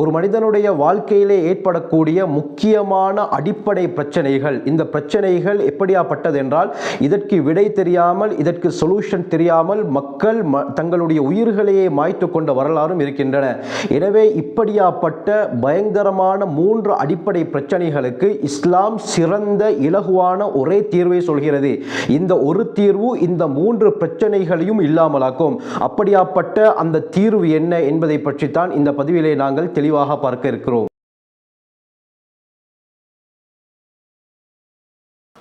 ஒரு மனிதனுடைய வாழ்க்கையிலே ஏற்படக்கூடிய முக்கியமான அடிப்படை பிரச்சனைகள். இந்த பிரச்சனைகள் எப்படியாப்பட்டது என்றால் இதற்கு விடை தெரியாமல் இதற்கு சொல்யூஷன் தெரியாமல் மக்கள் ம- தங்களுடைய உயிர்களையே மாய்த்து கொண்ட வரலாறும் இருக்கின்றன. எனவே இப்படியாப்பட்ட பயங்கரமான மூன்று அடிப்படை பிரச்சனைகளுக்கு இஸ்லாம் சிறந்த இலகுவான ஒரே தீர்வை சொல்கிறது. இந்த ஒரு தீர்வு இந்த மூன்று பிரச்சனைகளையும் இல்லாமலாக்கும். அப்படியாப்பட்ட அந்த தீர்வு என்ன என்பதை பற்றித்தான் இந்த பதிவிலே நாங்கள் தெளிவாக பார்க்க இருக்கிறோம்.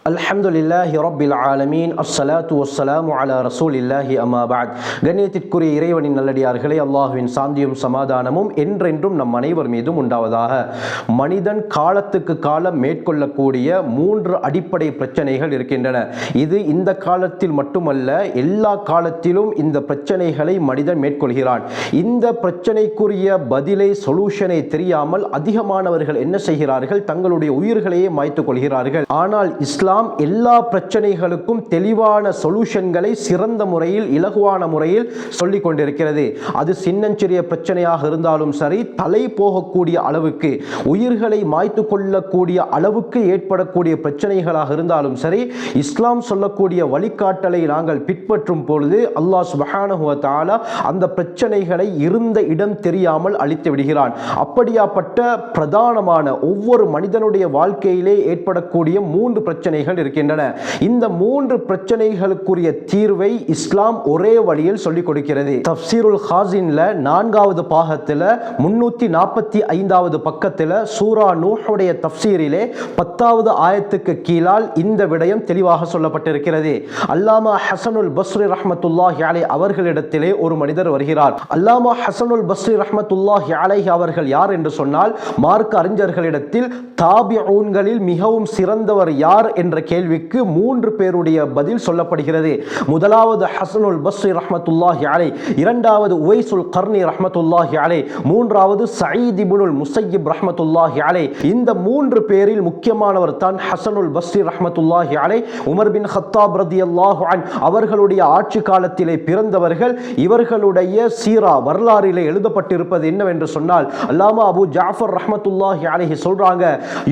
அல்ஹம்துலில்லாஹி ரபில் ஆலமீன். அஸ்ஸலாத்து வஸ்ஸலாமு அலா ரசூலில்லாஹி அம்மா பஅத். கண்ணியத்திற்குரிய இறைவனின் நல்லடியார்களே அல்லாஹ்வின் சாந்தியும் சமாதானமும் என்றென்றும் நம் அனைவர் மீதும் உண்டாவதாக. மனிதன் காலத்துக்கு காலம் மேற்கொள்ளக்கூடிய மூன்று அடிப்படை பிரச்சனைகள் இருக்கின்றன. இது இந்த காலத்தில் மட்டுமல்ல எல்லா காலத்திலும் இந்த பிரச்சனைகளை மனிதன் மேற்கொள்கிறான். இந்த பிரச்சனைக்குரிய பதிலை சொல்யூஷனை தெரியாமல் அதிகமானவர்கள் என்ன செய்கிறார்கள்? தங்களுடைய உயிர்களையே மாய்த்துக் கொள்கிறார்கள். ஆனால் இஸ்லாம் எல்லா பிரச்சனைகளுக்கும் தெளிவான சொல்யூஷன்களை சிறந்த முறையில் இலகுவான முறையில் சொல்லிக் கொண்டிருக்கிறது. அது சின்னஞ்சிறிய பிரச்சனையாக இருந்தாலும் சரி தலை போகக்கூடிய அளவுக்கு உயிர்களை மாய்த்து கொள்ளக்கூடிய அளவுக்கு ஏற்படக்கூடிய பிரச்சனைகளாக இருந்தாலும் சரி இஸ்லாம் சொல்லக்கூடிய வழிகாட்டலை நாங்கள் பின்பற்றும் பொழுது அல்லாஹ் சுப்ஹானஹு அந்த பிரச்சனைகளை இருந்த இடம் தெரியாமல் அழித்து விடுகிறான். அப்படியாப்பட்ட பிரதானமான ஒவ்வொரு மனிதனுடைய வாழ்க்கையிலே ஏற்படக்கூடிய மூன்று பிரச்சனை பிரச்சனைகள் இருக்கின்றன. இந்த மூன்று பிரச்சனைகளுக்குரிய தீர்வை இஸ்லாம் ஒரே வழியில் சொல்லிக் கொடுக்கிறது. தப்சீருல் ஹாசின்ல நான்காவது பாகத்தில் முன்னூத்தி நாற்பத்தி ஐந்தாவது பக்கத்தில் சூரா நூஹுடைய தப்சீரிலே பத்தாவது ஆயத்துக்கு கீழால் இந்த விடயம் தெளிவாக சொல்லப்பட்டிருக்கிறது. அல்லாமா ஹசனுல் பஸ்ரி ரஹ்மத்துல்லாஹி அலை அவர்களிடத்திலே ஒரு மனிதர் வருகிறார். அல்லாமா ஹசனுல் பஸ்ரி ரஹ்மத்துல்லாஹி அலைஹி அவர்கள் யார் என்று சொன்னால் மார்க் அறிஞர்களிடத்தில் தாபிஊன்களில் மிகவும் சிறந்தவர் யார் என்று என்ற கேள்விக்கு மூன்று பேருடைய பதில் சொல்லப்படுகிறது. முதலாவது ஹசனுல் பஸ்ரி ரஹமத்துல்லாஹி அலை இரண்டாவது உவைசுல் கர்னி ரஹமத்துல்லாஹி அலை மூன்றாவது சயீத் இப்னுல் முசையிப் ரஹமத்துல்லாஹி அலை. இந்த மூன்று பேரில் முக்கியமானவர் தான் ஹசனுல் பஸ்ரி ரஹமத்துல்லாஹி அலை. உமர் பின் ஹத்தாப் ரதியல்லாஹு அன் அவர்களுடைய ஆட்சி காலத்திலே பிறந்தவர்கள் இவர்களுடைய சீரா வரலாறிலே எழுதப்பட்டிருப்பது என்னவென்று சொன்னால் அல்லாமா அபு ஜாஃபர் ரஹமத்துல்லாஹி அலைஹி சொல்றாங்க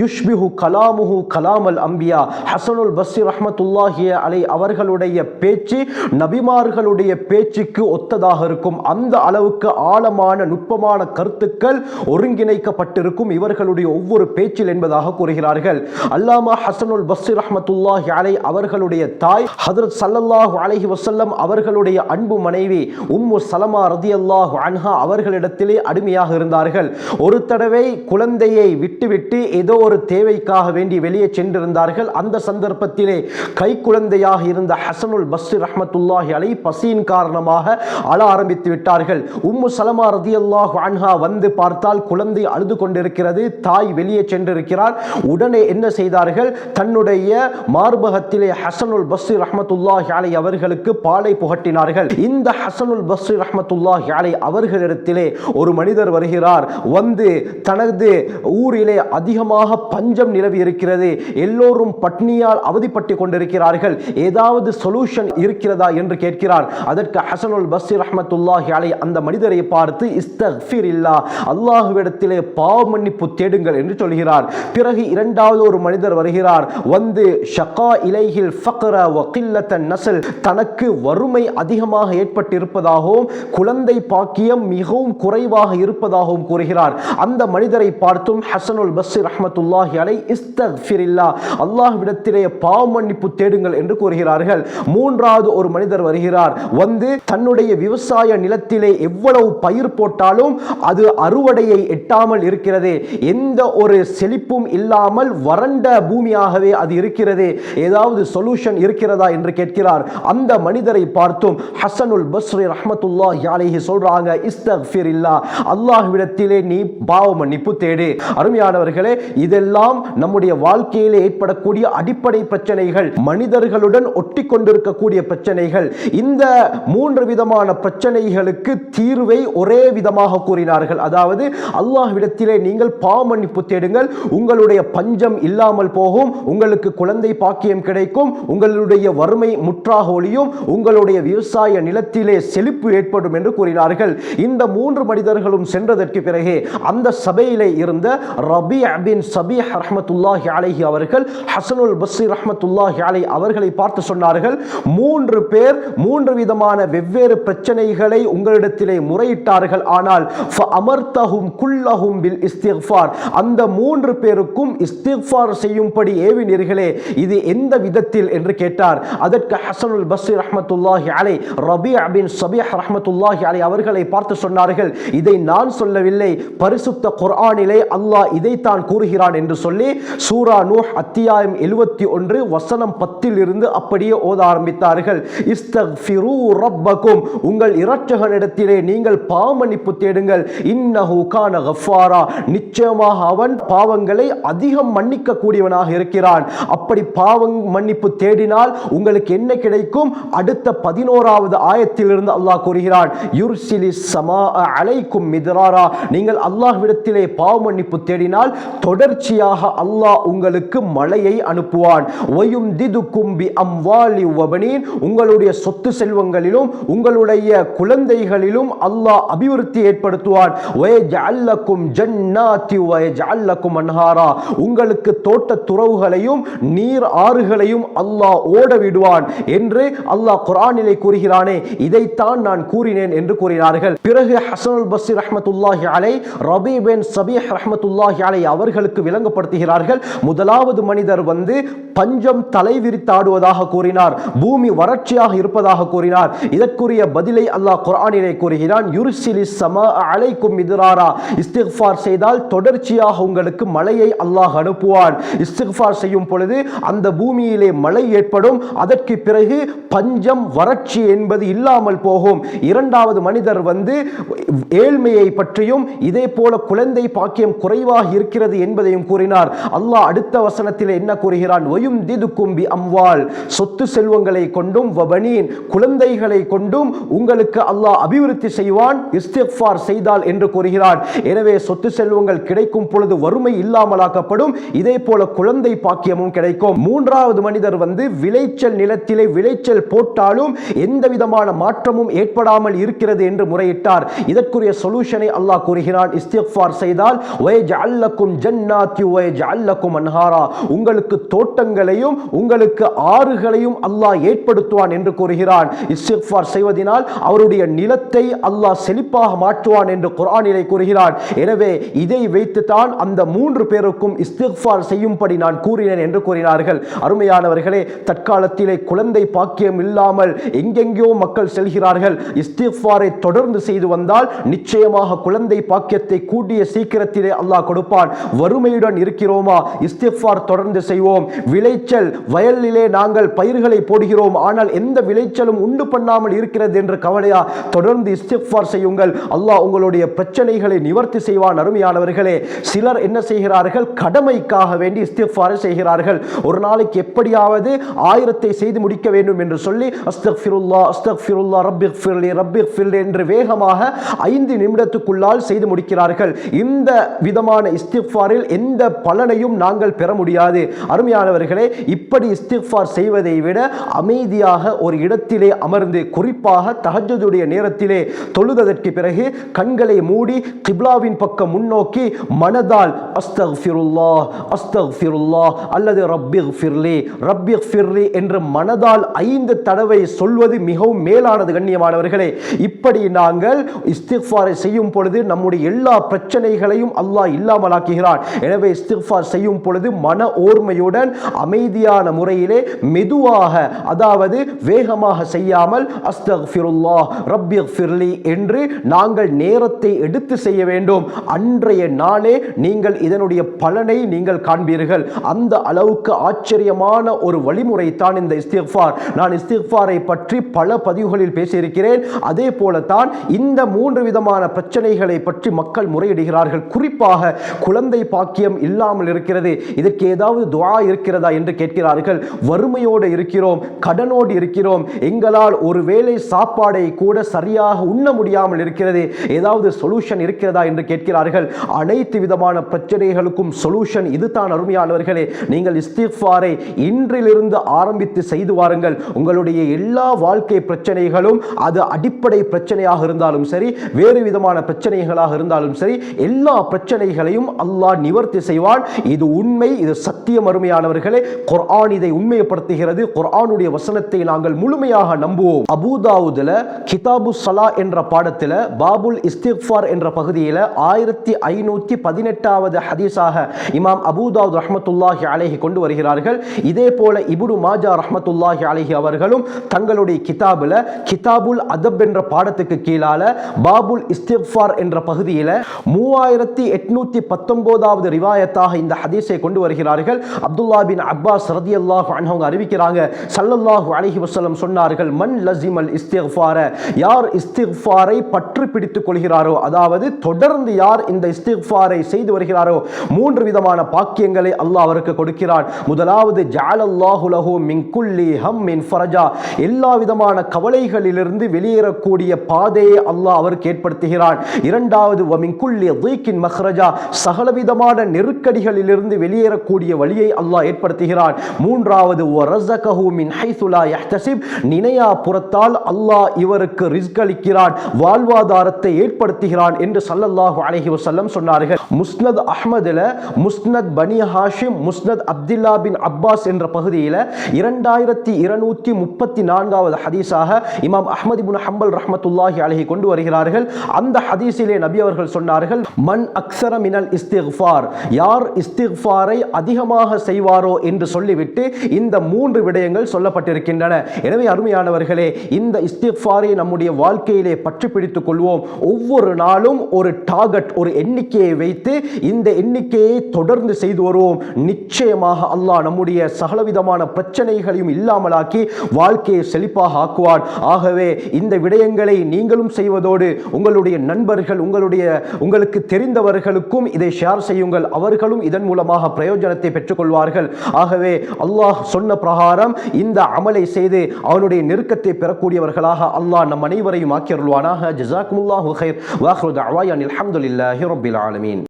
யுஷ்பிஹு கலாமுஹு கலாமல் அம்பியா ஹசனுல் பஸ்ரி ரஹ்மத்துல்லாஹி அலை அவர்களுடைய பேச்சு நபிமார்களுடைய பேச்சுக்கு ஒத்ததாக இருக்கும். அந்த அளவுக்கு ஆழமான நுட்பமான கருத்துக்கள் ஒருங்கிணைக்கப்பட்டிருக்கும் இவர்களுடைய ஒவ்வொரு பேச்சில் என்பதாக கூறுகிறார்கள். அல்லாமா ஹசனுல் பஸ்ரி ரஹமத்துல்லாஹி அலை அவர்களுடைய தாய் ஹதரத் சல்லல்லாஹு அலஹி வசல்லம் அவர்களுடைய அன்பு மனைவி உம்மு சலமா ரதி அல்லாஹு அன்ஹா அவர்களிடத்திலே அடிமையாக இருந்தார்கள். ஒரு தடவை குழந்தையை விட்டுவிட்டு ஏதோ ஒரு தேவைக்காக வேண்டி வெளியே சென்றிருந்தார்கள். அந்த சந்தர்ப்பத்திலே கை குழந்தையாக இருந்த ஹசனுல் பஸ்ரி ரஹமத்துல்லாஹி அலை பசியின் காரணமாக அழ ஆரம்பித்து விட்டார்கள். உம்மு சலமா ரதி அல்லாஹ் அன்ஹா வந்து பார்த்தால் குழந்தை அழுது கொண்டிருக்கிறது தாய் வெளியே சென்றிருக்கிறார் உடனே என்ன செய்தார்கள்? தன்னுடைய மார்பகத்திலே ஹசனுல் பஸ்ரி ரஹமத்துல்லாஹி அலை அவர்களுக்கு பாலை புகட்டினார்கள். இந்த ஹசனுல் பஸ்ரி ரஹமத்துல்லாஹி அலை அவர்களிடத்திலே ஒரு மனிதர் வருகிறார். வந்து தனது ஊரிலே அதிகமாக பஞ்சம் நிலவி இருக்கிறது. எல்லோரும் அக்னியால் அவதிப்பட்டு கொண்டிருக்கிறார்கள். ஏதாவது சொல்யூஷன் இருக்கிறதா என்று கேட்கிறார் அதற்கு ஹசனுல் பஸ்ரி ரஹ்மத்துல்லாஹி அலை அந்த மனிதரை பார்த்து இஸ்தஃபீர் இல்லா அல்லாஹுவிடத்திலே பாவ மன்னிப்பு தேடுங்கள் என்று சொல்கிறார். பிறகு இரண்டாவது ஒரு மனிதர் வருகிறார். வந்து ஷகா இலைஹில் ஃபக்ர வக்கில்லத்தன் நசல் தனக்கு வறுமை அதிகமாக ஏற்பட்டிருப்பதாகவும் குழந்தை பாக்கியம் மிகவும் குறைவாக இருப்பதாகவும் கூறுகிறார். அந்த மனிதரை பார்த்தும் ஹசனுல் பஸ்ரி ரஹ்மத்துல்லாஹி அலை இஸ்தக்ஃபிரில்லா அல்லாஹ்விடத்திலே பாவ மன்னிப்பு தேடுங்கள் என்று கூறுகிறார்கள். மூன்றாவது ஒரு மனிதர் வருகிறார். வந்து தன்னுடைய விவசாய நிலத்திலே எவ்வளவு பயிர் போட்டாலும் அது அறுவடையை எட்டாமல் இருக்கிறது. எந்த ஒரு செழிப்பும் இல்லாமல் வறண்ட பூமியாகவே அது இருக்கிறது. ஏதாவது சொல்யூஷன் இருக்கிறதா என்று கேட்கிறார். அந்த மனிதரை பார்த்தும் ஹசனுல் பஸ்ரி ரஹமத்துல்லா யாலேஹி சொல்றாங்க இஸ்தக்ஃபிர் இல்லா அல்லாஹ்விடத்திலே நீ பாவ மன்னிப்பு தேடு. அருமையானவர்களே இதெல்லாம் நம்முடைய வாழ்க்கையிலே ஏற்படக்கூடிய அடிப்படை பிரச்சனைகள் மனிதர்களுடன் ஒட்டி கொண்டிருக்கக்கூடிய பிரச்சனைகள் இந்த மூன்று விதமான பிரச்சனைகளுக்கு தீர்வை ஒரே விதமாக கூறினார்கள். அதாவது அல்லாஹ்விடத்திலே நீங்கள் பாமன்னிப்பு தேடுங்கள் உங்களுடைய பஞ்சம் இல்லாமல் போகும் உங்களுக்கு குழந்தை பாக்கியம் கிடைக்கும் உங்களுடைய வறுமை முற்றாக ஒளியும் உங்களுடைய விவசாய நிலத்திலே செழிப்பு ஏற்படும் என்று கூறினார்கள். இந்த மூன்று மனிதர்களும் சென்றதற்கு பிறகு அந்த சபையிலே இருந்த ரபி அபின் சபி ரஹ்மத்துல்லாஹி அலஹி அவர்கள் ஹசனுல் பஸ்ரி ரஹமத்துல்லாஹி அலை அவர்களை பார்த்து சொன்னார்கள் மூன்று பேர் மூன்று விதமான வெவ்வேறு பிரச்சனைகளை உங்களிடத்திலே முறையிட்டார்கள். ஆனால் அமர்த்தகும் குல்லஹும் பில் இஸ்திஃபார். அந்த மூன்று பேருக்கும் இஸ்திஃபார் செய்யும்படி ஏவினீர்களே இது எந்த விதத்தில் என்று கேட்டார். அதற்கு ஹசனுல் பஸ்ரி ரஹமத்துல்லாஹி அலை ரபி அபின் சபீஹ் ரஹமத்துல்லாஹி அலை அவர்களை பார்த்து சொன்னார்கள் இதை நான் சொல்லவில்லை. பரிசுத்த குர்ஆனிலே அல்லாஹ் இதைத்தான் கூறுகிறான் என்று சொல்லி சூரா நூஹ் அத்தியாயம் இருபத்தி ஒன்று வசனம் பத்தில் இருந்து அப்படியே ஓத ஆரம்பித்தார்கள். இஸ்தஃபிரு ரப்பகும். உங்கள் இரட்சகனிடத்திலே நீங்கள் பாவமன்னிப்பு தேடுங்கள். இன்னஹு கான கஃபாரா. நிச்சயமாக அவன் பாவங்களை அதிகம் மன்னிக்க கூடியவனாக இருக்கிறான். அப்படி பாவம் மன்னிப்பு தேடினால் உங்களுக்கு என்ன கிடைக்கும்? அடுத்த பதினோராவது ஆயத்திலிருந்து அல்லாஹ் கூறுகிறான். யுர்சிலி சமா அலைக்கும் மிதராரா. நீங்கள் அல்லாஹ்விடத்திலே பாவ மன்னிப்பு தேடினால் தொடர்ச்சியாக அல்லாஹ் உங்களுக்கு மழையை அனுப்புவான் ஒயும் திது கும்பி அம்வாலி உங்களுடைய சொத்து செல்வங்களிலும் உங்களுடைய குழந்தைகளிலும் அல்லாஹ் அபிவிருத்தி ஏற்படுத்துவான். வயஜஅல்லக்கும் ஜன்னாத்தி வயஜஅல்லக்கும் அன்ஹாரா. உங்களுக்கு தோட்ட துறவுகளையும் நீர் ஆறுகளையும் அல்லாஹ் ஓட விடுவான் என்று அல்லாஹ் குரானிலே கூறுகிறானே. இதைத்தான் நான் கூறினேன் என்று கூறினார்கள். பிறகு ஹசனுல் பஸ்ரி ரஹமத்துல்லாஹி அலை ரபி பின் சபீஹ் ரஹமத்துல்லாஹி அலை அவர்களுக்கு விளங்கப்படுத்துகிறார்கள். முதலாவது மனிதர் வந்து பஞ்சம் தலைவிரித்தாடுவதாக கூறினார். பூமி வறட்சியாக இருப்பதாக கூறினார். இதற்குரிய பதிலை அல்லாஹ் குரானிலே கூறுகிறான் யுருசிலி சமா அலைக்கும் மிதுராரா. இஸ்திக்ஃபார் செய்தால் தொடர்ச்சியாக உங்களுக்கு மழையை அல்லாஹ் அனுப்புவான். இஸ்திக்ஃபார் செய்யும் பொழுது அந்த பூமியிலே மழை ஏற்படும். அதற்கு பிறகு பஞ்சம் வறட்சி என்பது இல்லாமல் போகும். இரண்டாவது மனிதர் வந்து ஏழ்மையை பற்றியும் இதே போல குழந்தை பாக்கியம் குறைவாக இருக்கிறது என்பதையும் கூறினார். அல்லாஹ் அடுத்த வசனத்தில் என்ன கூறுகிறார் கூறுகிறான் ஒயும் திது கும்பி அம்வால் சொத்து செல்வங்களை கொண்டும் வபனீன் குழந்தைகளை கொண்டும் உங்களுக்கு அல்லாஹ் அபிவிருத்தி செய்வான் இஸ்திஃபார் செய்தால் என்று கூறுகிறான். எனவே சொத்து செல்வங்கள் கிடைக்கும் பொழுது வறுமை இல்லாமலாக்கப்படும். இதே போல குழந்தை பாக்கியமும் கிடைக்கும். மூன்றாவது மனிதர் வந்து விளைச்சல் நிலத்திலே விளைச்சல் போட்டாலும் எந்த விதமான மாற்றமும் ஏற்படாமல் இருக்கிறது என்று முறையிட்டார். இதற்குரிய சொல்யூஷனை அல்லாஹ் கூறுகிறான். இஸ்திஃபார் செய்தால் வயஜஅல்லக்கும் ஜன்னாத்தி வயஜஅல்லக்கும் அன்ஹாரா. உங்களுக்கு தோட்டங்களையும் உங்களுக்கு ஆறுகளையும் அல்லாஹ் ஏற்படுத்துவான் என்று கூறுகிறான். இஸ்திஃபார் செய்வதனால் அவருடைய நிலத்தை அல்லாஹ் செழிப்பாக மாற்றுவான் என்று குரானிலே கூறுகிறான். எனவே இதை வைத்துத்தான் அந்த மூன்று பேருக்கும் இஸ்திஃபார் செய்யும்படி நான் கூறினேன் என்று கூறினார்கள். அருமையானவர்களே தற்காலத்திலே குழந்தை பாக்கியம் இல்லாமல் எங்கெங்கேயோ மக்கள் செல்கிறார்கள். இஸ்திஃபாரை தொடர்ந்து செய்து வந்தால் நிச்சயமாக குழந்தை பாக்கியத்தை கூடிய சீக்கிரத்திலே அல்லாஹ் கொடுப்பான். வறுமையுடன் இருக்கிறோமா? இஸ்திஃபார் தொடர்ந்து செய்வோம். விளைச்சல் வயலிலே நாங்கள் பயிர்களை போடுகிறோம். ஆனால் எந்த விளைச்சலும் உண்டு பண்ணாமல் இருக்கிறது என்று கவலையா? தொடர்ந்து இஸ்திஃபார் செய்யுங்கள். அல்லாஹ் உங்களுடைய பிரச்சனைகளை நிவர்த்தி செய்வான் அருமையானவர்களே. சிலர் என்ன செய்கிறார்கள்? கடமைக்காக வேண்டி இஸ்திஃபார் செய்கிறார்கள். ஒரு நாளைக்கு எப்படியாவது ஆயிரத்தை செய்து முடிக்க வேண்டும் என்று சொல்லி அஸ்தக்ஃபிருல்லா அஸ்தக்ஃபிருல்லா ரப்பி ஃபிர்லி ரப்பி ஃபிர்லி என்று வேகமாக ஐந்து நிமிடத்துக்குள்ளால் செய்து முடிக்கிறார்கள். இந்த விதமான இஸ்திஃபாரில் எந்த பலனையும் நாங்கள் பெற முடியாது. அருமையானவர்களே இப்படி இஸ்திஃபார் செய்வதை விட அமைதியாக ஒரு இடத்திலே அமர்ந்து குறிப்பாக தகஜதுடைய நேரத்திலே தொழுததற்கு பிறகு கண்களை மூடி கிப்லாவின் பக்கம் முன்னோக்கி மனதால் அஸ்தக்ஃபிருல்லா அஸ்தக்ஃபிருல்லா அல்லது ரப்பிக் ஃபிர்லி ரப்பிக் ஃபிர்லி என்று மனதால் ஐந்து தடவை சொல்வது மிகவும் மேலானது கண்ணியமானவர்களே. இப்படி நாங்கள் இஸ்திஃபாரை செய்யும் பொழுது நம்முடைய எல்லா பிரச்சனைகளையும் அல்லாஹ் இல்லாமலாக்குகிறான். எனவே இஸ்திஃபார் செய்யும் பொழுது மன ஓர்மையுடன் அமைதியான முறையிலே மெதுவாக அதாவது வேகமாக செய்யாமல் அஸ்தஃபிருல்லா ரப்பிக் ஃபிர்லி என்று நாங்கள் நேரத்தை எடுத்து செய்ய வேண்டும். அன்றைய நாளே நீங்கள் இதனுடைய பலனை நீங்கள் காண்பீர்கள். அந்த அளவுக்கு ஆச்சரியமான ஒரு வழிமுறை தான் இந்த இஸ்திஃபார் நான் இஸ்திஃபாரை பற்றி பல பதிவுகளில் பேசியிருக்கிறேன். அதே போலத்தான் இந்த மூன்று விதமான பிரச்சனைகளை பற்றி மக்கள் முறையிடுகிறார்கள். குறிப்பாக குழந்தை பாக்கியம் இல்லாமல் இருக்கிறது. இதற்கு ஏதாவது துவா இருக்கிறதா என்று கேட்கிறார்கள். வறுமையோடு இருக்கிறோம் கடனோடு இருக்கிறோம். எங்களால் ஒரு வேளை சாப்பாடை கூட சரியாக உண்ண முடியாமல் இருக்கிறது. ஏதாவது சொல்யூஷன் இருக்கிறதா என்று கேட்கிறார்கள். அனைத்து விதமான பிரச்சனைகளுக்கும் சொல்யூஷன் இதுதான் அருமையானவர்களே. நீங்கள் இஸ்திஃபாரை இன்றிலிருந்து ஆரம்பித்து செய்து வாருங்கள். உங்களுடைய எல்லா வாழ்க்கை பிரச்சனைகளும் அது அடிப்படை பிரச்சனையாக இருந்தாலும் சரி வேறு விதமான பிரச்சனைகளாக இருந்தாலும் சரி எல்லா பிரச்சனைகளையும் அல்லாஹ் நிவர்த்தி செய்வான். இது உண்மை இது சத்தியம் அருமையானவர்களே குர்ஆன் இதை உண்மைப்படுத்துகிறது. குர்ஆனுடைய வசனத்தை நாங்கள் முழுமையாக நம்புவோம். அபுதாவுதுல கிதாபு சலா என்ற பாடத்தில் பாபுல் இஸ்திஃபார் என்ற பகுதியில் ஆயிரத்தி ஐநூற்றி பதினெட்டாவது ஹதீஸாக இமாம் அபுதாவுத் ரஹமத்துல்லாஹி அலேஹி கொண்டு வருகிறார்கள். இதே போல இபுடு மாஜா ரஹமத்துல்லாஹி அலேஹி அவர்களும் தங்களுடைய கிதாபில் கிதாபுல் அதப் என்ற பாடத்துக்கு கீழால பாபுல் இஸ்திஃபார் என்ற பகுதியில் மூவாயிரத்தி எட்நூத்தி பத்தொன்பதாவது ரிவாயத்தாக இந்த ஹதீஸை கொண்டு வருகிறார்கள். அப்துல் அப்துல்லா பின் அப்பாஸ் ரதி அல்லாஹு அவங்க அறிவிக்கிறாங்க சல்லல்லாஹு அலஹி வஸல்லம் சொன்னார்கள் மன் லசிமல் இஸ்திஃபார யார் இஸ்திஃபாரை பற்று பிடித்துக் கொள்கிறாரோ அதாவது தொடர்ந்து யார் இந்த இஸ்திஃபாரை செய்து வருகிறாரோ மூன்று விதமான பாக்கியங்களை அல்லாஹ் அவருக்கு கொடுக்கிறான். முதலாவது ஜஅலல்லாஹு லஹு மின்குல்லி ஹம் மின் ஃபரஜா எல்லா விதமான கவலைகளிலிருந்து வெளியேறக்கூடிய பாதையை அல்லாஹ் அவருக்கு ஏற்படுத்துகிறான். இரண்டாவது வமின் குல்லி தீக்கின் மஹ்ரஜா சகலவிதமான நெருக்கடிகளிலிருந்து வெளியேறக்கூடிய வழியை அல்லாஹ் அல்லாஹ் ஏற்படுத்துகிறான். மூன்றாவது நினையா புறத்தால் அல்லாஹ் இவருக்கு ரிஸ்க் அளிக்கிறான் வாழ்வாதாரத்தை ஏற்படுத்துகிறான் என்று சல்லல்லாஹு அலஹி வசல்லம் சொன்னார்கள். முஸ்னத் அஹமதுல முஸ்னத் பனி ஹாஷிம் முஸ்னத் அப்துல்லா பின் அப்பாஸ் என்ற பகுதியில் இரண்டாயிரத்தி இருநூத்தி முப்பத்தி நான்காவது ஹதீஸாக இமாம் அஹமது இப்னு ஹம்பல் ரஹமத்துல்லாஹி அலஹி கொண்டு வருகிறார்கள். அந்த ஹதீஸிலே நபி அவர்கள் சொன்னார்கள் மண் அக்சர மினல் இஸ்திஃபார் யார் இஸ்திஃபாரை அதிகமாக செய்வார் என்று சொல்லிவிட்டு இந்த மூன்று விடயங்கள் சொல்லப்பட்டிருக்கின்றன. எனவே அருமையானவர்களே இந்த இஸ்திஃபாரை நம்முடைய வாழ்க்கையிலே பற்றி பிடித்துக் கொள்வோம். ஒவ்வொரு நாளும் ஒரு டார்கெட் ஒரு எண்ணிக்கையை வைத்து இந்த எண்ணிக்கையை தொடர்ந்து செய்து வருவோம். நிச்சயமாக அல்லாஹ் நம்முடைய சகலவிதமான பிரச்சனைகளையும் இல்லாமலாக்கி வாழ்க்கையை செழிப்பாக ஆக்குவான். ஆகவே இந்த விடயங்களை நீங்களும் செய்வதோடு உங்களுடைய நண்பர்கள் உங்களுடைய உங்களுக்கு தெரிந்தவர்களுக்கும் இதை ஷேர் செய்யுங்கள். அவர்களும் இதன் மூலமாக பிரயோஜனத்தை பெற்றுக்கொள்வார்கள். ஆகவே அல்லாஹ் சொன்ன பிரகாரம் இந்த அமலை செய்து அவனுடைய நெருக்கத்தை பெறக்கூடியவர்களாக அல்லாஹ் நம் அனைவரையும் ஆக்கியருள்வானாக ஜசாக்குமுல்லாஹு ஹைர் வாஹ்ரு தஅவாயா அலமதுல்லாஹி ரபில் ஆலமீன்.